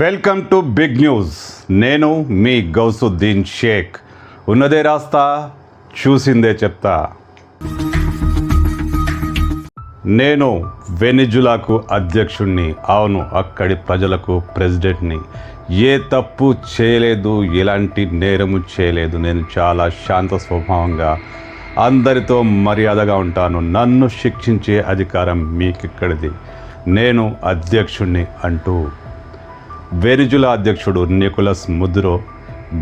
Welcome to big news. నేను మీ గౌసుద్దీన్ షేక్. ఉన్నదే రాస్తా చూసిందే చెప్తా. నేను వెనిజులాకు అధ్యక్షుణ్ణి అవును అక్కడి ప్రజలకు ప్రెసిడెంట్ని. ఏ తప్పు చేయలేదు ఎలాంటి నేరము చేయలేదు. నేను చాలా శాంత స్వభావంగా అందరితో మర్యాదగా ఉంటాను. నన్ను శిక్షించే అధికారం మీకిక్కడిది. నేను అధ్యక్షుణ్ణి అంటూ వెనిజులా అధ్యక్షుడు నికోలస్ ముద్రో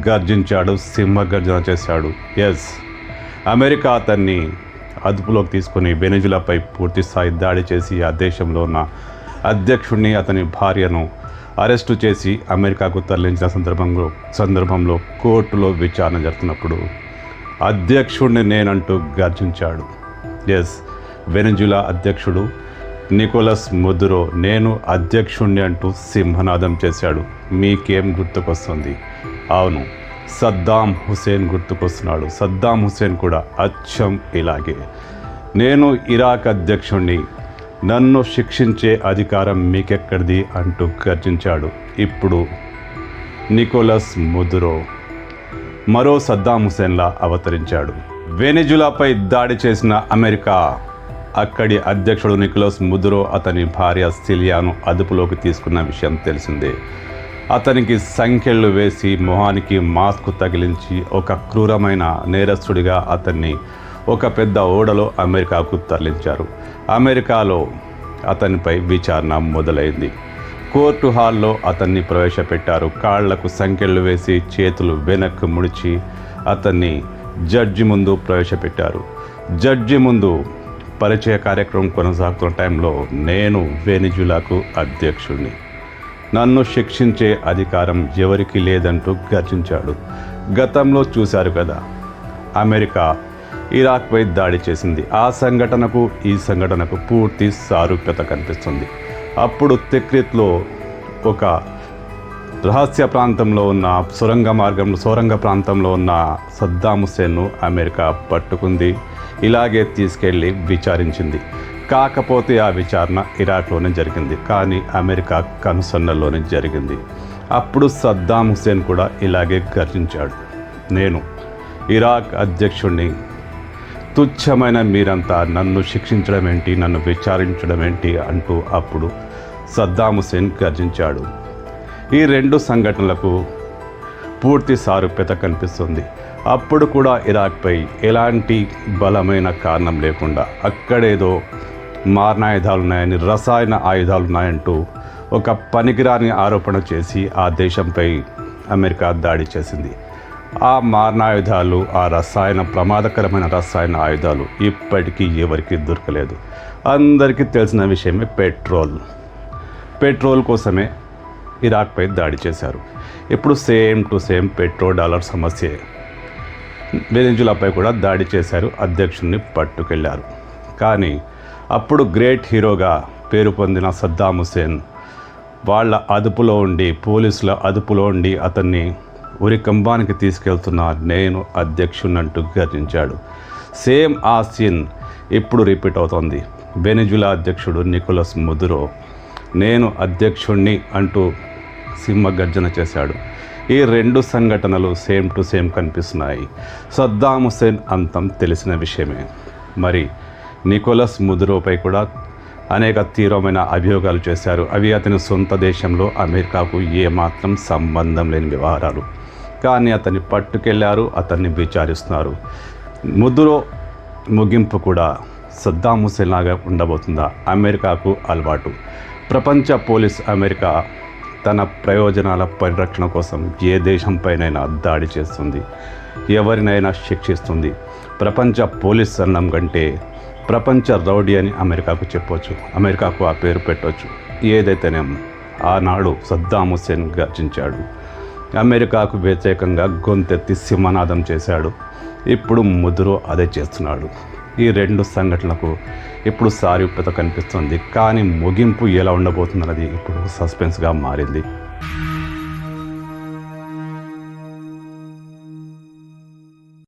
గర్జించాడు సింహగర్జన చేశాడు. ఎస్ అమెరికా అతన్ని అదుపులోకి తీసుకుని వెనిజులాపై పూర్తి స్థాయి దాడి చేసి ఆ దేశంలో ఉన్న అధ్యక్షుడిని అతని భార్యను అరెస్టు చేసి అమెరికాకు తరలించిన సందర్భంలో సందర్భంలో కోర్టులో విచారణ జరుగుతున్నప్పుడు అధ్యక్షుడిని నేనంటూ గర్జించాడు. ఎస్ వెనిజులా అధ్యక్షుడు నికోలస్ ముదురో నేను అధ్యక్షుణ్ణి అంటూ సింహనాదం చేశాడు. మీకేం గుర్తుకొస్తుంది? అవును సద్దాం హుసేన్ గుర్తుకొస్తున్నాడు. సద్దాం హుసేన్ కూడా అచ్చం ఇలాగే. నేను ఇరాక్ అధ్యక్షుణ్ణి. నన్ను శిక్షించే అధికారం మీకెక్కడిది? అంటూ గర్జించాడు. ఇప్పుడు నికోలస్ ముదురో మరో సద్దాం హుసేన్లా అవతరించాడు. వెనిజులాపై దాడి చేసిన అమెరికా. అక్కడి అధ్యక్షుడు నికోలస్ ముదురో అతని భార్య సిలియాను అదుపులోకి తీసుకున్న విషయం తెలిసిందే. అతనికి సంఖ్యలు వేసి మొహానికి మాస్క్ తగిలించి ఒక క్రూరమైన నేరస్తుడిగా అతన్ని ఒక పెద్ద ఓడలో అమెరికాకు తరలించారు. అమెరికాలో అతనిపై విచారణ మొదలైంది. కోర్టు హాల్లో అతన్ని ప్రవేశపెట్టారు. కాళ్ళకు సంఖ్యలు వేసి చేతులు వెనక్కు ముడిచి అతన్ని జడ్జి ముందు ప్రవేశపెట్టారు. జడ్జి ముందు పరిచయ కార్యక్రమం కొనసాగుతున్న టైంలో నేను వెనిజులాకు అధ్యక్షుడిని నన్ను శిక్షించే అధికారం ఎవరికి లేదంటూ గర్జించాడు. గతంలో చూశారు కదా అమెరికా ఇరాక్పై దాడి చేసింది. ఆ సంఘటనకు ఈ సంఘటనకు పూర్తి సారూప్యత కనిపిస్తుంది. అప్పుడు తెక్రిత్లో ఒక రహస్య ప్రాంతంలో ఉన్న సొరంగ మార్గంలో సొరంగ ప్రాంతంలో ఉన్న సద్దాం హుసేన్ను అమెరికా పట్టుకుంది. ఇలాగే తీసుకెళ్ళి విచారించింది. కాకపోతే ఆ విచారణ ఇరాక్లోనే జరిగింది. కానీ అమెరికా కనుసన్నల్లోనే జరిగింది. అప్పుడు సద్దాం హుసేన్ కూడా ఇలాగే గర్జించాడు. నేను ఇరాక్ అధ్యక్షుడిని తుచ్చమైన మీరంతా నన్ను శిక్షించడం ఏంటి? నన్ను విచారించడం ఏంటి? అంటూ అప్పుడు సద్దాం హుసేన్ గర్జించాడు. ఈ రెండు సంఘటనలకు పూర్తి సారూప్యత కనిపిస్తుంది అప్పుడు కూడా ఇరాక్పై ఎలాంటి బలమైన కారణం లేకుండా అక్కడేదో మారణాయుధాలు ఉన్నాయని రసాయన ఆయుధాలు ఉన్నాయంటూ ఒక పనికిరాని ఆరోపణ చేసి ఆ దేశంపై అమెరికా దాడి చేసింది. ఆ మారణాయుధాలు ఆ రసాయన ప్రమాదకరమైన రసాయన ఆయుధాలు ఇప్పటికీ ఎవరికి దొరకలేదు. అందరికీ తెలిసిన విషయమే పెట్రోల్. పెట్రోల్ కోసమే ఇరాక్పై దాడి చేశారు. ఇప్పుడు same to same petrol dollar సమస్యే. వెనిజులాపై కూడా దాడి చేశారు. అధ్యక్షుడిని పట్టుకెళ్ళారు. కానీ అప్పుడు గ్రేట్ హీరోగా పేరు పొందిన సద్దాం హుసేన్ వాళ్ళ అదుపులో ఉండి పోలీసుల అదుపులో ఉండి అతన్ని ఉరి కంబానికి తీసుకెళ్తున్న నేను అధ్యక్షునంటూ గర్జించాడు సేమ్ ఆ సీన్ ఇప్పుడు రిపీట్ అవుతోంది. వెనిజులా అధ్యక్షుడు నికోలస్ ముదురో నేను అధ్యక్షుణ్ణి అంటూ సింహగర్జన చేశాడు. ఈ రెండు సంఘటనలు సేమ్ టు సేమ్ కనిపిస్తున్నాయి. సద్దాం హుసేన్ అంతం తెలిసిన విషయమే. మరి నికోలస్ ముదురోపై కూడా అనేక తీవ్రమైన అభియోగాలు చేశారు. అవి అతని సొంత దేశంలో అమెరికాకు ఏమాత్రం సంబంధం లేని వ్యవహారాలు. కానీ అతన్ని పట్టుకెళ్ళారు అతన్ని విచారిస్తున్నారు. ముదురో ముగింపు కూడా సద్దాం హుసేన్ లాగా ఉండబోతుందా? అమెరికాకు అలవాటు. ప్రపంచ పోలీస్ అమెరికా తన ప్రయోజనాల పరిరక్షణ కోసం ఏ దేశంపైనైనా దాడి చేస్తుంది ఎవరినైనా శిక్షిస్తుంది. ప్రపంచ పోలీస్ సంఘం కంటే ప్రపంచ రౌడీ అని అమెరికాకు చెప్పొచ్చు అమెరికాకు ఆ పేరు పెట్టవచ్చు ఏదైతేనేమో ఆనాడు సద్దాం హుసేన్ గర్జించాడు. అమెరికాకు వ్యతిరేకంగా గొంతెత్తి సింహనాదం చేశాడు. ఇప్పుడు ముదురు అదే చేస్తున్నాడు. ఈ రెండు సంఘటనలకు ఇప్పుడు సారూప్యత కనిపిస్తుంది? కానీ ముగింపు ఎలా ఉండబోతుందన్నది ఇప్పుడు సస్పెన్స్గా మారింది.